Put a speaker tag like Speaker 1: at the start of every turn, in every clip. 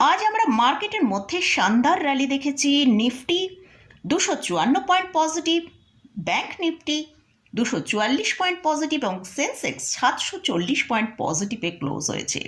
Speaker 1: আজ আমরা মার্কেটের মধ্যে শানদার র্যালি দেখেছি। নিফটি দুশো চুয়ান্ন পয়েন্ট পজিটিভ, ব্যাংক নিফটি দুশো চুয়াল্লিশ পয়েন্ট পজিটিভ এবং সেন্সেক্স সাতশো চল্লিশ পয়েন্ট পজিটিভে ক্লোজ হয়েছে।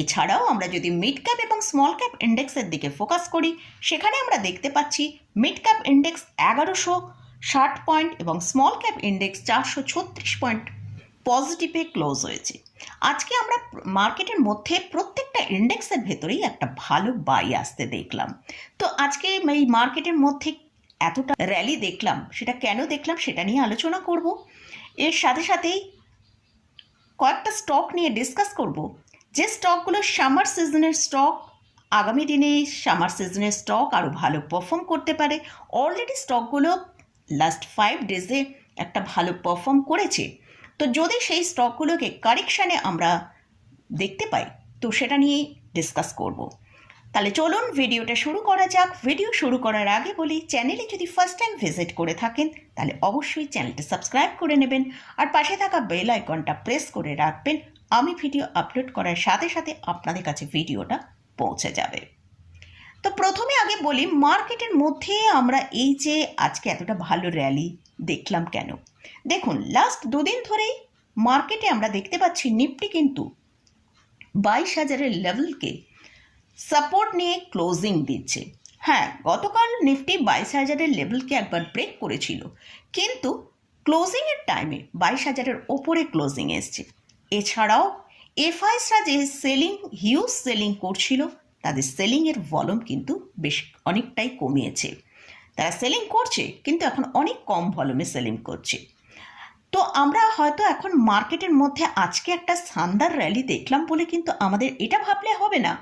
Speaker 1: এছাড়াও আমরা যদি মিড ক্যাপ এবং স্মল ক্যাপ ইন্ডেক্সের দিকে ফোকাস করি, সেখানে আমরা দেখতে পাচ্ছি মিড ক্যাপ ইন্ডেক্স এগারোশো ষাট পয়েন্ট এবং স্মল ক্যাপ ইন্ডেক্স চারশো ছত্রিশ পয়েন্ট পজিটিভে ক্লোজ হয়েছে। আজকে আমরা মার্কেটের মধ্যে প্রত্যেকটা ইন্ডেক্সের ভেতরেই একটা ভালো বাই আসতে দেখলাম। তো আজকে এই মার্কেটের মধ্যে এতটা র্যালি দেখলাম, সেটা কেন দেখলাম সেটা নিয়ে আলোচনা করব। এর সাথে সাথেই কয়েকটা স্টক নিয়ে ডিসকাস করব। যে স্টকগুলো সামার সিজনের স্টক আগামী দিনে সামার সিজনের স্টক আরও ভালো পারফর্ম করতে পারে। অলরেডি স্টকগুলো লাস্ট ফাইভ ডেজে একটা ভালো পারফর্ম করেছে। তো যদি সেই স্টকগুলোকে কারেকশানে আমরা দেখতে পাই, তো সেটা নিয়েই ডিসকাস করব। তাহলে চলুন ভিডিওটা শুরু করা যাক। ভিডিও শুরু করার আগে বলি চ্যানেলে যদি ফার্স্ট টাইম ভিজিট করে থাকেন, তাহলে অবশ্যই চ্যানেলটা সাবস্ক্রাইব করে নেবেন আর পাশে থাকা বেল আইকনটা প্রেস করে রাখবেন। আমি ভিডিও আপলোড করার সাথে সাথে আপনাদের কাছে ভিডিওটা পৌঁছে যাবে। তো প্রথমে আগে বলি, মার্কেটের মধ্যে আমরা এই যে আজকে এতটা ভালো র্যালি দেখলাম কেন? দেখুন লাস্ট দুদিন ধরেই মার্কেটে আমরা দেখতে পাচ্ছি নিফটি কিন্তু বাইশ হাজারের লেভেলকে সাপোর্ট নিয়ে ক্লোজিং দিচ্ছে। হ্যাঁ গতকাল নিফটি বাইশ হাজারের লেভেলকে একবার ব্রেক করেছিল। কিন্তু ক্লোজিংয়ের টাইমে বাইশ হাজারের ওপরে ক্লোজিং এসছে। এছাড়াও এফআইসরা যে সেলিং হিউজ সেলিং করছিল তাদের সেলিংয়ের ভলিউম কিন্তু বেশ অনেকটাই কমিয়েছে। তারা সেলিং করছে, কিন্তু এখন অনেক কম ভলিউমে সেলিং করছে। তো আমরা হয়তো এখন মার্কেটের মধ্যে আজকে একটা শানদার র্যালি দেখলাম বলে কিন্তু আমাদের এটা ভাবলে হবে না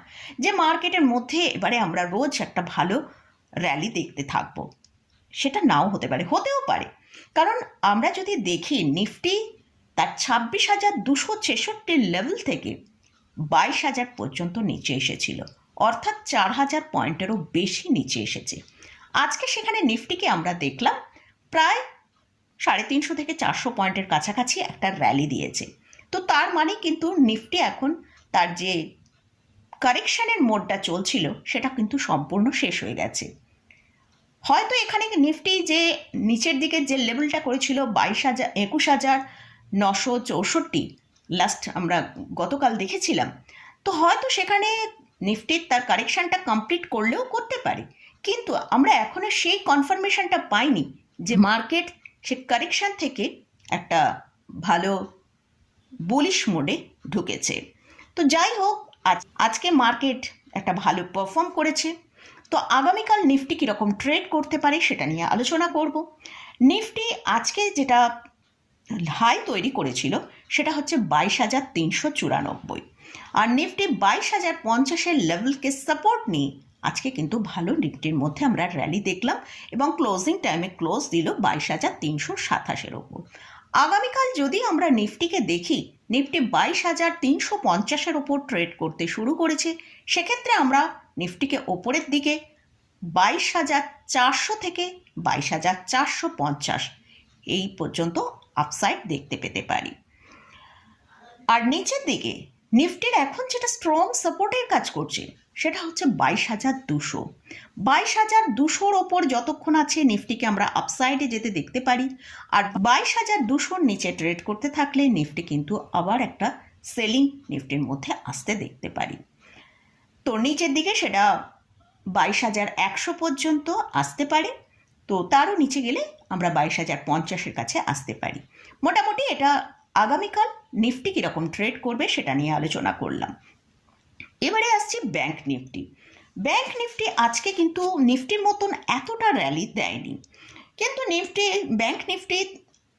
Speaker 1: যে মার্কেটের মধ্যে এবারে আমরা রোজ একটা ভালো র্যালি দেখতে থাকব। সেটা নাও হতে পারে, হতেও পারে। কারণ আমরা যদি দেখি নিফটি তার ছাব্বিশ হাজার দুশো ছেষট্টির লেভেল থেকে বাইশ হাজার পর্যন্ত নিচে এসেছিল। অর্থাৎ চার হাজার পয়েন্টেরও বেশি নিচে এসেছে। আজকে সেখানে নিফটিকে আমরা দেখলাম, প্রায় সাড়ে তিনশো থেকে চারশো পয়েন্টের কাছাকাছি একটা র্যালি দিয়েছে। তো তার মানে কিন্তু নিফটি এখন তার যে কারেকশানের মোডটা চলছিল, সেটা কিন্তু সম্পূর্ণ শেষ হয়ে গেছে। হয়তো এখানে নিফটি যে নিচের দিকে যে লেভেলটা করেছিল বাইশ হাজার, একুশ হাজার নশো চৌষট্টি লাস্ট আমরা গতকাল দেখেছিলাম, তো হয়তো সেখানে নিফটির তার কারেকশানটা কমপ্লিট করলেও করতে পারে। কিন্তু আমরা এখনও সেই কনফার্মেশনটা পাইনি যে মার্কেট সে কারেকশান থেকে একটা ভালো বুলিশ মোডে ঢুকেছে। তো যাই হোক, আজ আজকে মার্কেট একটা ভালো পারফর্ম করেছে। তো আগামীকাল নিফটি কীরকম ট্রেড করতে পারে সেটা নিয়ে আলোচনা করব। নিফটি আজকে যেটা হাই তৈরি করেছিল, সেটা হচ্ছে বাইশ হাজার তিনশো চুরানব্বই। আর নিফটি বাইশ হাজার পঞ্চাশের লেভেলকে সাপোর্ট নিয়ে আজকে কিন্তু ভালো নিফটির মধ্যে আমরা র্যালি দেখলাম এবং ক্লোজিং টাইমে ক্লোজ দিল বাইশ হাজার তিনশো সাতাশের ওপর। আগামীকাল যদি আমরা নিফটিকে দেখি, নিফটি বাইশ হাজার তিনশো পঞ্চাশের ওপর ট্রেড করতে শুরু করেছে, সেক্ষেত্রে আমরা নিফটিকে ওপরের দিকে বাইশ হাজার চারশো থেকে বাইশ হাজার চারশো পঞ্চাশ এই পর্যন্ত আপসাইড দেখতে পেতে পারি। আর নিচের দিকে নিফটির এখন যেটা স্ট্রং সাপোর্টের কাজ করছে, সেটা হচ্ছে বাইশ হাজার দুশো। বাইশ হাজার দুশোর ওপর যতক্ষণ আছে নিফটিকে আমরা আপসাইডে যেতে দেখতে পারি, আর বাইশ হাজার দুশোর নিচে ট্রেড করতে থাকলে নিফটি কিন্তু আবার একটা সেলিং নিফটির মধ্যে আসতে দেখতে পারি। তো নিচের দিকে সেটা বাইশ হাজার একশো পর্যন্ত আসতে পারে, তো তারও নিচে গেলে আমরা বাইশ হাজার পঞ্চাশের কাছে আসতে পারি। মোটামুটি এটা আগামীকাল নিফটি কীরকম ট্রেড করবে সেটা নিয়ে আলোচনা করলাম। এবারে আসছি ব্যাংক নিফটি। ব্যাংক নিফটি আজকে কিন্তু নিফটির মতন এতটা র্যালি দেয়নি। কিন্তু নিফটি ব্যাংক নিফটি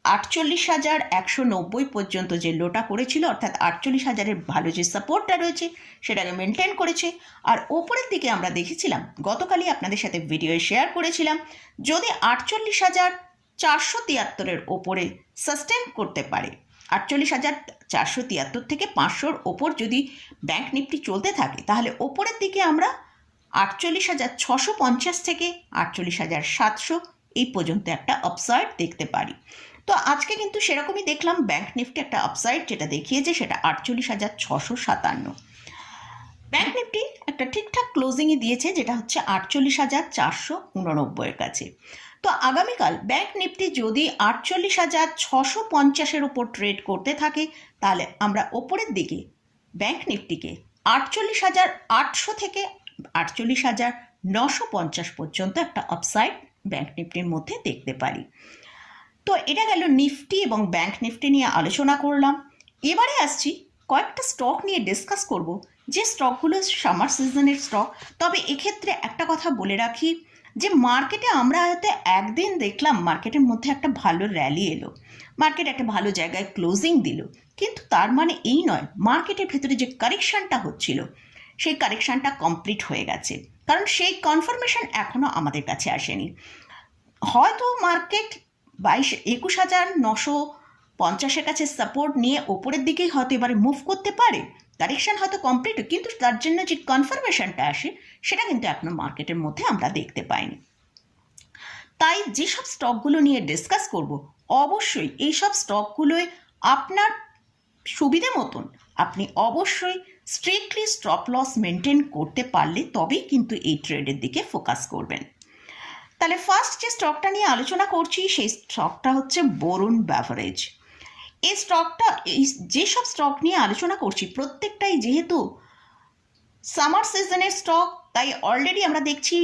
Speaker 1: আটচল্লিশ হাজার একশো নব্বই পর্যন্ত যে লোটা করেছিল, অর্থাৎ আটচল্লিশ হাজারের ভালো যে সাপোর্টটা রয়েছে, সেটাকে মেনটেন করেছে। আর ওপরের দিকে আমরা দেখেছিলাম, গতকালই আপনাদের সাথে ভিডিও শেয়ার করেছিলাম, যদি আটচল্লিশ হাজার চারশো তিয়াত্তরের ওপরে সাস্টেন করতে পারে আটচল্লিশ হাজার চারশো তিয়াত্তর থেকে পাঁচশোর ওপর যদি ব্যাংক নিফটি চলতে থাকে, তাহলে ওপরের দিকে আমরা আটচল্লিশ হাজার ছশো পঞ্চাশ থেকে আটচল্লিশ হাজার সাতশো এই পর্যন্ত একটা আপসাইড দেখতে পারি। তো আজকে কিন্তু সেরকমই দেখলাম ব্যাংক নিফটি একটা আপসাইড যেটা দেখিয়েছে, সেটা আটচল্লিশ হাজার ছশো সাতান্ন। ব্যাংক নিফটি একটা ঠিকঠাক ক্লোজিংয়ে দিয়েছে, যেটা হচ্ছে আটচল্লিশ হাজার চারশো উননব্বইয়ের কাছে। তো আগামীকাল ব্যাংক নিফটি যদি আটচল্লিশ হাজার ছশো পঞ্চাশের ওপর ট্রেড করতে থাকে, তাহলে আমরা ওপরের দিকে ব্যাংক নিফটিকে আটচল্লিশ হাজার আটশো থেকে আটচল্লিশ হাজার নশো পঞ্চাশ পর্যন্ত একটা আপসাইড ব্যাংক নিফটির মধ্যে দেখতে পারি। তো এটা গেল নিফটি এবং ব্যাংক নিফটি নিয়ে আলোচনা করলাম। এবারে আসছি কয়েকটা স্টক নিয়ে ডিসকাস করব। যে স্টকগুলো সামার সিজনের স্টক তবে এক্ষেত্রে একটা কথা বলে রাখি যে মার্কেটে আমরা হয়তো একদিন দেখলাম মার্কেটের মধ্যে একটা ভালো র্যালি এলো। মার্কেট একটা ভালো জায়গায় ক্লোজিং দিল। কিন্তু তার মানে এই নয় মার্কেটের ভেতরে যে কারেকশনটা হচ্ছিল, সেই কারেকশানটা কমপ্লিট হয়ে গেছে। কারণ সেই কনফার্মেশন এখনও আমাদের কাছে আসেনি। হয়তো মার্কেট বাইশ, একুশ হাজার নশো পঞ্চাশের কাছে সাপোর্ট নিয়ে ওপরের দিকেই হয়তো এবারে মুভ করতে পারে। কারেকশন হয়তো কমপ্লিট কিন্তু তার জন্য যে কনফার্মেশনটা আসে, সেটা কিন্তু এখনও মার্কেটের মধ্যে আমরা দেখতে পাইনি। তাই যেসব স্টকগুলো নিয়ে ডিসকাস করব, অবশ্যই এইসব স্টকগুলোয় আপনার সুবিধে মতন আপনি অবশ্যই স্ট্রিক্টলি স্টপ লস মেনটেন করতে পারলে তবেই কিন্তু এই ট্রেডের দিকে ফোকাস করবেন। তাহলে ফার্স্ট যে স্টকটা নিয়ে আলোচনা করছি, সেই স্টকটা হচ্ছে বরুণ ব্যাভারেজ এই স্টকটা এই যেসব স্টক নিয়ে আলোচনা করছি, প্রত্যেকটাই যেহেতু সামার সিজনের স্টক তাই অলরেডি আমরা দেখছি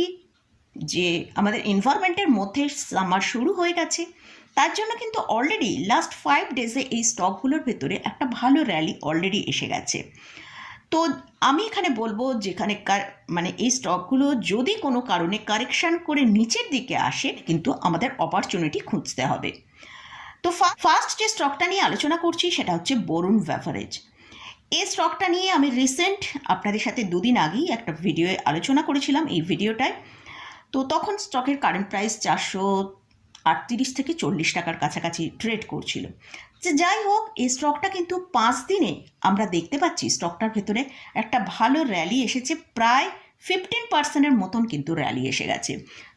Speaker 1: যে আমাদের এনভায়রনমেন্টের মধ্যে সামার শুরু হয়ে গেছে। তার জন্য কিন্তু অলরেডি লাস্ট ফাইভ ডেজে এই স্টকগুলোর ভেতরে একটা ভালো র্যালি অলরেডি এসে গেছে। তো আমি এখানে বলব যেখানে মানে এই স্টকগুলো যদি কোনো কারণে কারেকশান করে নিচের দিকে আসে, কিন্তু আমাদের অপরচুনিটি খুঁজতে হবে। তো ফার্স্ট যে স্টকটা নিয়ে আলোচনা করছি সেটা হচ্ছে বরুণ ব্যাভারেজ এই স্টকটা নিয়ে আমি রিসেন্ট আপনাদের সাথে দুদিন আগেই একটা ভিডিওয়ে আলোচনা করেছিলাম এই ভিডিওটায় তো তখন স্টকের কারেন্ট প্রাইস চারশো আটত্রিশ থেকে চল্লিশ টাকার কাছাকাছি ট্রেড করছিল। যে যাই হোক, এই স্টকটা কিন্তু পাঁচ দিনে আমরা দেখতে পাচ্ছি স্টকটার ভেতরে একটা ভালো র্যালি এসেছে প্রায় ফিফটিন পার্সেন্টের মতন কিন্তু র্যালি এসে গেছে।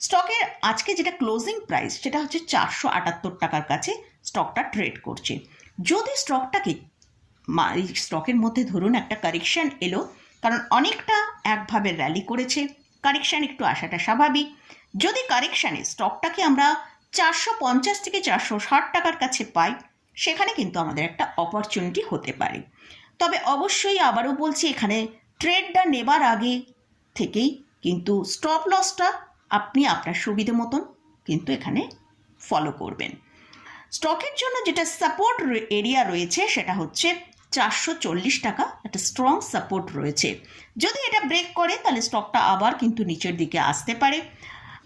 Speaker 1: স্টকের আজকে যেটা ক্লোজিং প্রাইস সেটা হচ্ছে চারশো আটাত্তর টাকার কাছে স্টকটা ট্রেড করছে। যদি স্টকটাকে স্টকের মধ্যে ধরুন একটা কারেকশন এলো, কারণ অনেকটা একভাবে র্যালি করেছে কারেকশন একটু আসাটা স্বাভাবিক। যদি কারেকশানে স্টকটাকে আমরা চারশো পঞ্চাশ থেকে চারশো ষাট টাকার কাছে পাই, সেখানে কিন্তু আমাদের একটা অপরচুনিটি হতে পারে। তবে অবশ্যই আবারও বলছি, এখানে ট্রেডটা নেবার আগে থেকেই কিন্তু স্টপ লসটা আপনি আপনার সুবিধে মতন কিন্তু এখানে ফলো করবেন। স্টকের জন্য যেটা সাপোর্ট এরিয়া রয়েছে সেটা হচ্ছে চারশো চল্লিশ টাকা, একটা স্ট্রং সাপোর্ট রয়েছে। যদি এটা ব্রেক করে তাহলে স্টকটা আবার কিন্তু নিচের দিকে আসতে পারে।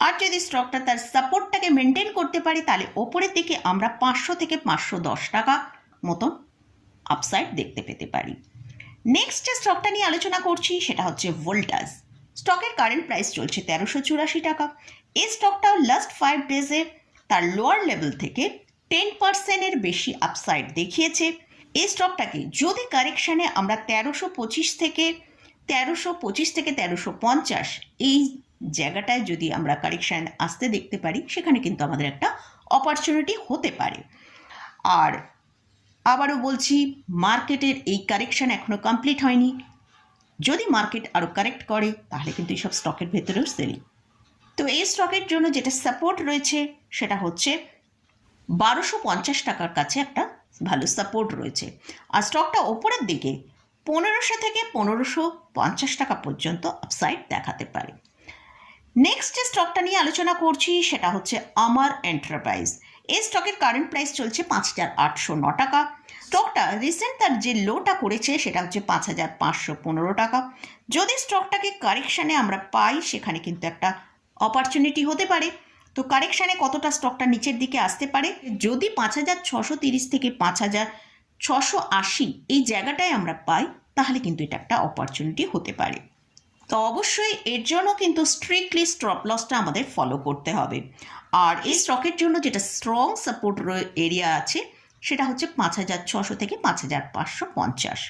Speaker 1: আর যদি স্টকটা তার সাপোর্টটাকে মেনটেন করতে পারে, তাহলে ওপরের দিকে আমরা পাঁচশো থেকে পাঁচশো দশ টাকা মতন আপসাইড দেখতে পেতে পারি। নেক্সট যে স্টকটা নিয়ে আলোচনা করছি সেটা হচ্ছে ভোল্টাস স্টকের কারেন্ট প্রাইস চলছে তেরোশো চুরাশি টাকা। এই স্টকটাও লাস্ট ফাইভ ডেজে তার লোয়ার লেভেল থেকে টেন পার্সেন্টের বেশি আপসাইড দেখিয়েছে। এই স্টকটাকে যদি কারেকশানে আমরা তেরোশো পঁচিশ থেকে তেরোশো পঁচিশ থেকে তেরোশো পঞ্চাশ এই জায়গাটায় যদি আমরা কারেকশান আসতে দেখতে পারি, সেখানে কিন্তু আমাদের একটা অপরচুনিটি হতে পারে। আর আবারও বলছি মার্কেটের এই কারেকশান এখনও কমপ্লিট হয়নি। যদি মার্কেট আরও কারেক্ট করে, তাহলে কিন্তু এইসব স্টকের ভেতরেও সেলিং তো এই স্টকের জন্য যেটা সাপোর্ট রয়েছে, সেটা হচ্ছে বারোশো পঞ্চাশ টাকার কাছে একটা ভালো সাপোর্ট রয়েছে। আর স্টকটা ওপরের দিকে পনেরোশো থেকে পনেরোশো পঞ্চাশ টাকা পর্যন্ত আপসাইড দেখাতে পারে। নেক্সট যে স্টকটা নিয়ে আলোচনা করছি, সেটা হচ্ছে আমার এন্টারপ্রাইজ এই স্টকের কারেন্ট প্রাইস চলছে পাঁচ হাজার আটশো ন টাকা। স্টকটা রিসেন্ট তার যে লোটা করেছে সেটা হচ্ছে পাঁচ হাজার পাঁচশো পনেরো টাকা। যদি স্টকটাকে কারেকশানে আমরা পাই, সেখানে কিন্তু একটা অপরচুনিটি হতে পারে। তো কারেকশানে কতটা স্টকটা নিচের দিকে আসতে পারে? যদি পাঁচ হাজার ছশো তিরিশ থেকে পাঁচ হাজার ছশো আশি এই জায়গাটায় আমরা পাই, তাহলে কিন্তু এটা একটা অপরচুনিটি হতে পারে। তো অবশ্যই এর জন্য কিন্তু স্ট্রিক্টলি স্টপ লসটা আমাদের ফলো করতে হবে। আর এই স্টকের জন্য যেটা স্ট্রং সাপোর্ট এরিয়া আছে, সেটা হচ্ছে পাঁচ হাজার ছশো থেকে পাঁচ হাজার পাঁচশো পঞ্চাশ।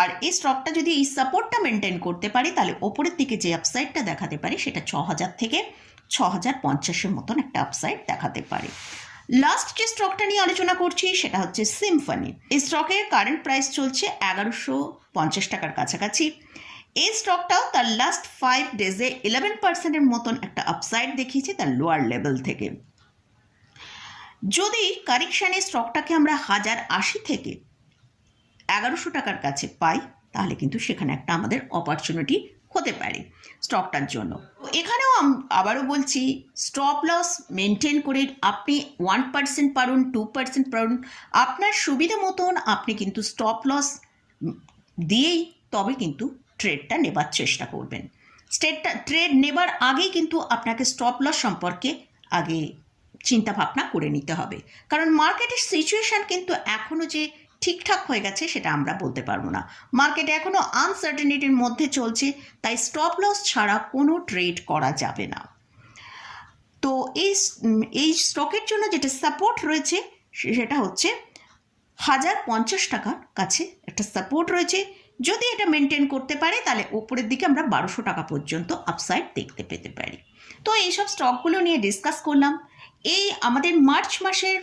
Speaker 1: আর এই স্টকটা যদি এই সাপোর্টটা মেনটেন করতে পারে, তাহলে ওপরের দিকে যে আপসাইডটা দেখাতে পারে, সেটা ছ হাজার থেকে ছ হাজার পঞ্চাশের মতন একটা আপসাইড দেখাতে পারে। লাস্ট যে স্টকটা নিয়ে আলোচনা করছি, সেটা হচ্ছে সিম্ফনি এই স্টকের কারেন্ট প্রাইস চলছে এগারোশো পঞ্চাশ টাকার কাছাকাছি। এই স্টকটাও তার লাস্ট ফাইভ ডেজে ইলেভেন পার্সেন্টের মতন একটা আপসাইড দেখিয়েছে তার লোয়ার লেভেল থেকে। যদি কারেকশানে স্টকটাকে আমরা হাজার আশি থেকে এগারোশো টাকার কাছে পাই, তাহলে কিন্তু সেখানে একটা আমাদের অপরচুনিটি হতে পারে স্টকটার জন্য। এখানেও আবারও বলছি স্টপ লস মেনটেন করে আপনি ওয়ান পার্সেন্ট পারুন টু পার্সেন্ট পারুন, আপনার সুবিধা মতন আপনি কিন্তু স্টপ লস দিয়েই তবে কিন্তু ট্রেডটা নেবার চেষ্টা করবেন। স্টেটটা ট্রেড নেবার আগেই কিন্তু আপনাকে স্টপ লস সম্পর্কে আগে চিন্তা ভাবনা করে নিতে হবে। কারণ মার্কেটের সিচুয়েশান কিন্তু এখনও যে ঠিকঠাক হয়ে গেছে সেটা আমরা বলতে পারব না। মার্কেট এখনও আনসার্টেনিটির মধ্যে চলছে, তাই স্টপ লস ছাড়া কোনো ট্রেড করা যাবে না। তো এই এই স্টকের জন্য যেটা সাপোর্ট রয়েছে সেটা হচ্ছে হাজার পঞ্চাশ টাকার কাছে একটা সাপোর্ট রয়েছে। যদি এটা মেনটেন করতে পারে, তাহলে ওপরের দিকে আমরা বারোশো টাকা পর্যন্ত আপসাইড দেখতে পেতে পারি। তো এইসব স্টকগুলো নিয়ে ডিসকাস করলাম। এই আমাদের মার্চ মাসের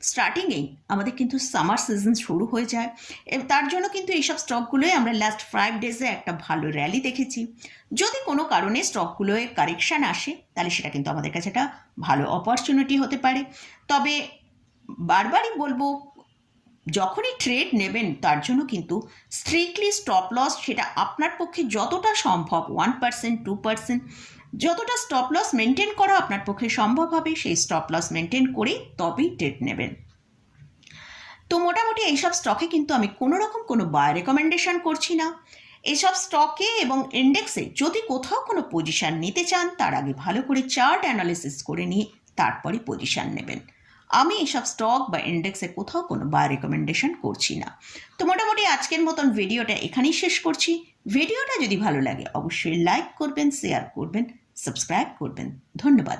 Speaker 1: স্টার্টিংয়েই আমাদের কিন্তু সামার সিজন শুরু হয়ে যায়। তার জন্য কিন্তু এইসব স্টকগুলোই আমরা লাস্ট ফাইভ ডেজে একটা ভালো র্যালি দেখেছি। যদি কোনো কারণে স্টকগুলোয় কারেকশান আসে, তাহলে সেটা কিন্তু আমাদের কাছে একটা ভালো অপরচুনিটি হতে পারে। তবে বারবারই বলব যখনই ট্রেড নেবেন, তার জন্য কিন্তু স্ট্রিক্টলি স্টপ লস সেটা আপনার পক্ষে যতটা সম্ভব ওয়ান পার্সেন্ট টু পার্সেন্ট যতটা স্টপ লস মেনটেন করা আপনার পক্ষে সম্ভব হবে, সেই স্টপ লস মেনটেন করেই তবেই ট্রেড নেবেন। তো মোটামুটি এইসব স্টকে কিন্তু আমি কোনো রকম কোনো বায় রেকমেন্ডেশন করছি না। এসব স্টকে এবং ইন্ডেক্সে যদি কোথাও কোনো পজিশান নিতে চান, তার আগে ভালো করে চার্ট অ্যানালিসিস করে নিয়ে তারপরে পজিশান নেবেন। আমি এসব স্টক বা ইন্ডেক্সে কোথাও কোনো বা রেকমেন্ডেশন করছি না। তো মোটামুটি আজকের মতন ভিডিওটা এখানেই শেষ করছি। ভিডিওটা যদি ভালো লাগে, অবশ্যই লাইক করবেন শেয়ার করবেন সাবস্ক্রাইব করবেন। ধন্যবাদ।